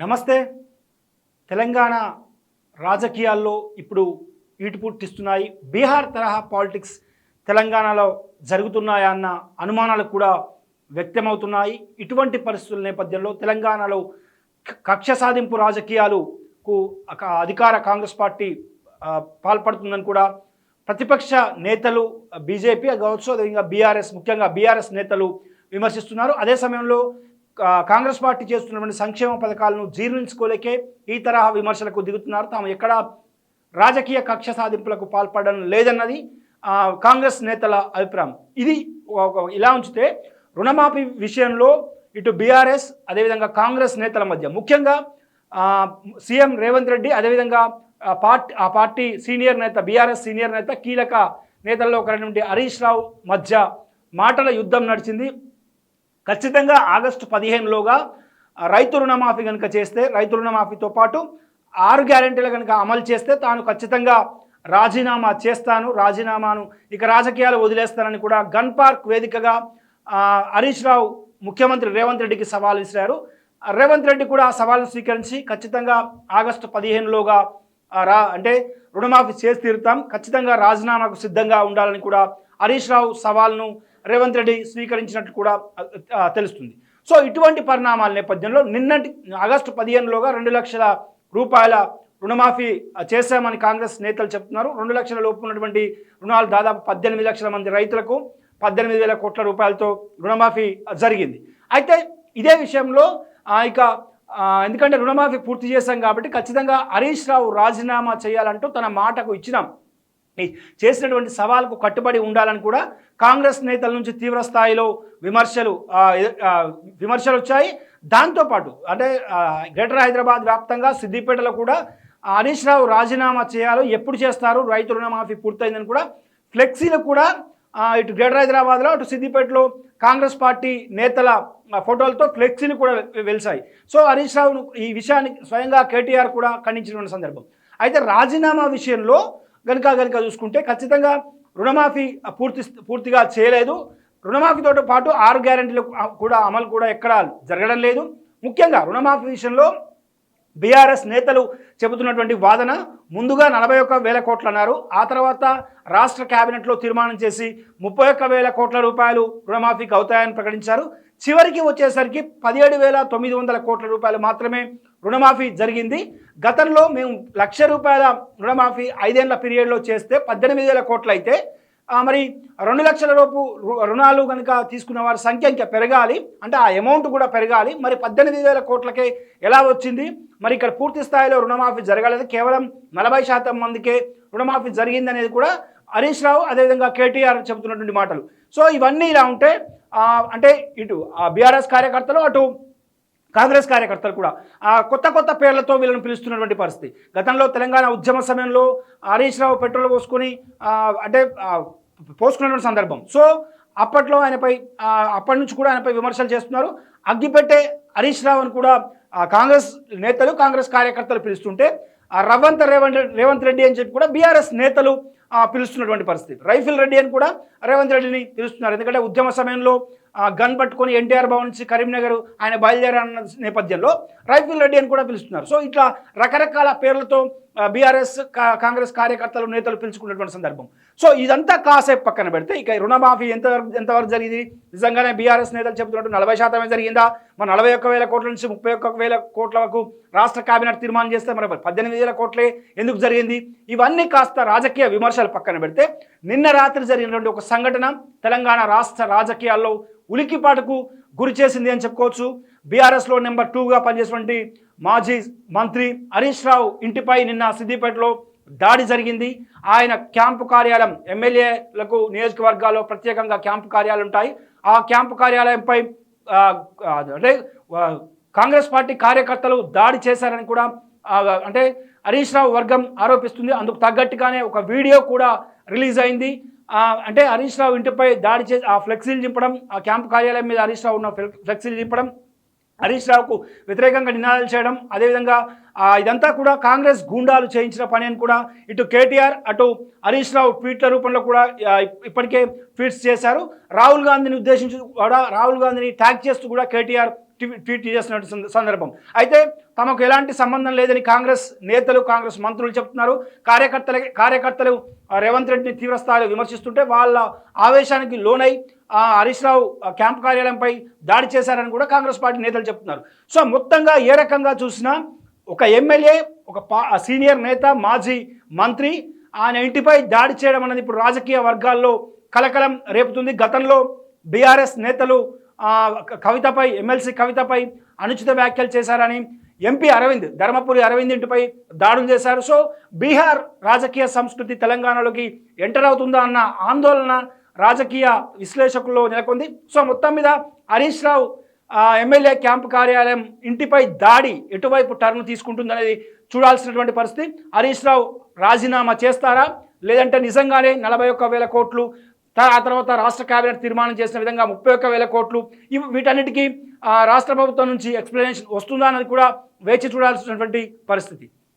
నమస్తే. తెలంగాణ రాజకీయాల్లో ఇప్పుడు ఈటు పుట్టిస్తున్నాయి బీహార్ తరహా పాలిటిక్స్ తెలంగాణలో జరుగుతున్నాయా అన్న అనుమానాలు కూడా వ్యక్తమవుతున్నాయి. ఇటువంటి పరిస్థితుల నేపథ్యంలో తెలంగాణలో కక్ష సాధింపు రాజకీయాలకు అధికార కాంగ్రెస్ పార్టీ పాల్పడుతుందని కూడా ప్రతిపక్ష నేతలు బీజేపీ కావచ్చు అదేవిధంగా బీఆర్ఎస్ ముఖ్యంగా బీఆర్ఎస్ నేతలు విమర్శిస్తున్నారు. అదే సమయంలో కాంగ్రెస్ పార్టీ చేస్తున్నటువంటి సంక్షేమ పథకాలను జీర్ణించుకోలేకే ఈ తరహా విమర్శలకు దిగుతున్నారు. తాము ఎక్కడ రాజకీయ కక్ష సాధింపులకు పాల్పడడం లేదన్నది కాంగ్రెస్ నేతల అభిప్రాయం. ఇది ఒక- ఇలా ఉంచితే రుణమాఫీ విషయంలో ఇటు బీఆర్ఎస్ అదేవిధంగా కాంగ్రెస్ నేతల మధ్య ముఖ్యంగా సీఎం రేవంత్ రెడ్డి అదేవిధంగా పార్టీ ఆ పార్టీ సీనియర్ నేత బీఆర్ఎస్ సీనియర్ నేత కీలక నేతల్లో ఒకరైనటువంటి హరీష్ రావు మధ్య మాటల యుద్ధం నడిచింది. ఖచ్చితంగా ఆగస్టు పదిహేనులోగా రైతు రుణమాఫీ కనుక చేస్తే రైతు రుణమాఫీతో పాటు ఆరు గ్యారెంటీలు కనుక అమలు చేస్తే తాను ఖచ్చితంగా రాజీనామా చేస్తాను రాజీనామాను ఇక రాజకీయాలు వదిలేస్తానని కూడా గన్ పార్క్ వేదికగా హరీష్ రావు ముఖ్యమంత్రి రేవంత్ రెడ్డికి సవాల్ విసిరారు. రేవంత్ రెడ్డి కూడా ఆ సవాల్ను స్వీకరించి ఖచ్చితంగా ఆగస్టు పదిహేనులోగా రా అంటే రుణమాఫీ చేసి తీరుతాం ఖచ్చితంగా రాజీనామాకు సిద్ధంగా ఉండాలని కూడా హరీష్ రావు సవాల్ను రేవంత్ రెడ్డి స్వీకరించినట్టు కూడా తెలుస్తుంది. సో ఇటువంటి పరిణామాల నేపథ్యంలో నిన్నటి ఆగస్టు పదిహేనులోగా రెండు లక్షల రూపాయల రుణమాఫీ చేశామని కాంగ్రెస్ నేతలు చెప్తున్నారు. రెండు లక్షల లోపు ఉన్నటువంటి రుణాలు దాదాపు పద్దెనిమిది లక్షల మంది రైతులకు పద్దెనిమిది వేల కోట్ల రూపాయలతో రుణమాఫీ జరిగింది. అయితే ఇదే విషయంలో ఇక ఎందుకంటే రుణమాఫీ పూర్తి చేశాం కాబట్టి ఖచ్చితంగా హరీష్ రావు రాజీనామా చేయాలంటూ తన మాటకు ఇచ్చినాం. చేసినటువంటి సవాల్కు కట్టుబడి ఉండాలని కూడా కాంగ్రెస్ నేతల నుంచి తీవ్ర స్థాయిలో విమర్శలు విమర్శలు వచ్చాయి. దాంతోపాటు అంటే గ్రేటర్ హైదరాబాద్ వ్యాప్తంగా సిద్దిపేటలో కూడా హరీష్ రావు రాజీనామా చేయాలో ఎప్పుడు చేస్తారు? రైతు రుణమాఫీ పూర్తయిందని కూడా ఫ్లెక్సీలు కూడా ఇటు గ్రేటర్ హైదరాబాద్లో అటు సిద్దిపేటలో కాంగ్రెస్ పార్టీ నేతల ఫోటోలతో ఫ్లెక్సీలు కూడా వెలిసాయి సో హరీష్ రావును ఈ విషయాన్ని స్వయంగా కేటీఆర్ కూడా ఖండించినటువంటి సందర్భం. అయితే రాజీనామా విషయంలో కనుక కనుక చూసుకుంటే ఖచ్చితంగా రుణమాఫీ పూర్తి పూర్తిగా చేయలేదు. రుణమాఫీతో పాటు ఆరు గ్యారెంటీలు కూడా అమలు కూడా ఎక్కడ జరగడం లేదు. ముఖ్యంగా రుణమాఫీ విషయంలో బీఆర్ఎస్ నేతలు చెబుతున్నటువంటి వాదన ముందుగా నలభై ఒక్క వేల కోట్లు అన్నారు. ఆ తర్వాత రాష్ట్ర క్యాబినెట్లో తీర్మానం చేసి ముప్పై ఒక్క వేల కోట్ల రూపాయలు రుణమాఫీకి అవుతాయని ప్రకటించారు. చివరికి వచ్చేసరికి పదిహేడు వేల తొమ్మిది వందల కోట్ల రూపాయలు మాత్రమే రుణమాఫీ జరిగింది. గతంలో మేము లక్ష రూపాయల రుణమాఫీ ఐదేళ్ళ పీరియడ్లో చేస్తే పద్దెనిమిది వేల కోట్లు అయితే మరి రెండు లక్షల రూపు రుణాలు కనుక తీసుకున్న వారి సంఖ్య ఇంకా పెరగాలి. అంటే ఆ అమౌంట్ కూడా పెరగాలి. మరి పద్దెనిమిది వేల కోట్లకే ఎలా వచ్చింది? మరి ఇక్కడ పూర్తి స్థాయిలో రుణమాఫీ జరగలేదు. కేవలం నలభై శాతం మందికే రుణమాఫీ జరిగింది అనేది కూడా హరీష్ రావు అదేవిధంగా కేటీఆర్ చెబుతున్నటువంటి మాటలు. సో ఇవన్నీ ఇలా ఉంటే అంటే ఇటు బీఆర్ఎస్ కార్యకర్తలు అటు కాంగ్రెస్ కార్యకర్తలు కూడా. ఆ కొత్త కొత్త పేర్లతో వీళ్ళని పిలుస్తున్నటువంటి పరిస్థితి. గతంలో తెలంగాణ ఉద్యమ సమయంలో హరీష్ రావు పెట్రోల్ పోసుకొని అంటే పోసుకున్నటువంటి సందర్భం. సో అప్పట్లో ఆయనపై అప్పటి నుంచి కూడా ఆయనపై విమర్శలు చేస్తున్నారు. అగ్గిపెట్టే హరీష్ రావు అని కూడా కాంగ్రెస్ నేతలు కాంగ్రెస్ కార్యకర్తలు పిలుస్తుంటే రవంత్ రేవంత్ రేవంత్ రెడ్డి అని చెప్పి కూడా బీఆర్ఎస్ నేతలు పిలుస్తున్నటువంటి పరిస్థితి. రైఫిల్ రెడ్డి అని కూడా రేవంత్ రెడ్డిని పిలుస్తున్నారు. ఎందుకంటే ఉద్యమ సమయంలో గన్ పట్టుకొని ఎన్టీఆర్ భవన్ నుంచి కరీంనగర్ ఆయన బయలుదేరన్న నేపథ్యంలో రైఫిల్ రెడ్డి అని కూడా పిలుస్తున్నారు. సో ఇట్లా రకరకాల పేర్లతో బీఆర్ఎస్ కాంగ్రెస్ కార్యకర్తలు నేతలు పిలుచుకున్నటువంటి సందర్భం. సో ఇదంతా కాసేపు పక్కన పెడితే ఇక రుణమాఫీ ఎంతవరకు ఎంతవరకు జరిగింది? నిజంగానే బీఆర్ఎస్ నేతలు చెబుతున్నట్టు నలభై శాతమే జరిగిందా? మరి నలభై ఒక్క వేల కోట్ల నుంచి ముప్పై ఒక్క వేల కోట్ల వరకు రాష్ట్ర కేబినెట్ తీర్మానం చేస్తే మరి పద్దెనిమిది వేల కోట్లే ఎందుకు జరిగింది? ఇవన్నీ కాస్త రాజకీయ విమర్శ విమర్శలు పక్కన పెడితే నిన్న రాత్రి జరిగినటువంటి ఒక సంఘటన తెలంగాణ రాష్ట్ర రాజకీయాల్లో ఉలికిపాటుకు గురి చేసింది అని చెప్పుకోవచ్చు. బీఆర్ఎస్లో నెంబర్ టూగా పనిచేసినటువంటి మాజీ మంత్రి హరీష్ రావు ఇంటిపై నిన్న సిద్దిపేటలో దాడి జరిగింది. ఆయన క్యాంపు కార్యాలయం ఎమ్మెల్యేలకు నియోజకవర్గాల్లో ప్రత్యేకంగా క్యాంపు కార్యాలయం ఉంటాయి. ఆ క్యాంపు కార్యాలయంపై అంటే కాంగ్రెస్ పార్టీ కార్యకర్తలు దాడి చేశారని కూడా అంటే హరీష్ రావు వర్గం ఆరోపిస్తుంది. అందుకు తగ్గట్టుగానే ఒక వీడియో కూడా రిలీజ్ అయింది. అంటే హరీష్ రావు ఇంటిపై దాడి చేసి ఆ ఫ్లెక్సీలు చింపడం ఆ క్యాంపు కార్యాలయం మీద హరీష్ రావు ఉన్న ఫ్లెక్- ఫ్లెక్సీలు చింపడం హరీష్ రావుకు వ్యతిరేకంగా నినాదాలు చేయడం అదేవిధంగా ఇదంతా కూడా కాంగ్రెస్ గూండాలు చేయించిన పని అని కూడా ఇటు కేటీఆర్ అటు హరీష్ రావు ట్వీట్ల రూపంలో కూడా ఇప్పటికే ట్వీట్స్ చేశారు. రాహుల్ గాంధీని ఉద్దేశించి కూడా రాహుల్ గాంధీని ట్యాగ్ చేస్తూ కూడా కేటీఆర్ ట్వీట్ చేసినటువంటి సందర్భం. అయితే తమకు ఎలాంటి సంబంధం లేదని కాంగ్రెస్ నేతలు కాంగ్రెస్ మంత్రులు చెప్తున్నారు. కార్యకర్తల కార్యకర్తలు రేవంత్ రెడ్డిని తీవ్రస్థాయిలో విమర్శిస్తుంటే వాళ్ళ ఆవేశానికి లోనై ఆ, హరీష్ రావు క్యాంప్ కార్యాలయంపై దాడి చేశారని కూడా కాంగ్రెస్ పార్టీ నేతలు చెప్తున్నారు. సో మొత్తంగా ఏ రకంగా చూసినా ఒక ఎమ్మెల్యే ఒక పా సీనియర్ నేత మాజీ మంత్రి ఆయన ఇంటిపై దాడి చేయడం అనేది ఇప్పుడు రాజకీయ వర్గాల్లో కలకలం రేపుతుంది. గతంలో బీఆర్ఎస్ నేతలు కవితపై ఎమ్మెల్సీ కవితపై అనుచిత వ్యాఖ్యలు చేశారని ఎంపీ అరవింద్ ధర్మపురి అరవింద్ ఇంటిపై దాడులు చేశారు. సో బీహార్ రాజకీయ సంస్కృతి తెలంగాణలోకి ఎంటర్ అవుతుందా అన్న ఆందోళన రాజకీయ విశ్లేషకుల్లో నెలకొంది. సో మొత్తం మీద హరీష్ రావు ఎమ్మెల్యే క్యాంపు కార్యాలయం ఇంటిపై దాడి ఎటువైపు టర్న్ తీసుకుంటుందనేది చూడాల్సినటువంటి పరిస్థితి. హరీష్ రావు రాజీనామా చేస్తారా? లేదంటే నిజంగానే నలభై ఒక్క వేల కోట్లు ఆ తర్వాత రాష్ట్ర కేబినెట్ తీర్మానం చేసిన విధంగా ముప్పై ఒక్క వేల కోట్లు ఇవి వీటన్నిటికీ ఆ, రాష్ట్ర ప్రభుత్వం నుంచి ఎక్స్ప్లెనేషన్ వస్తుందా అన్నది కూడా వేచి చూడాల్సినటువంటి పరిస్థితి.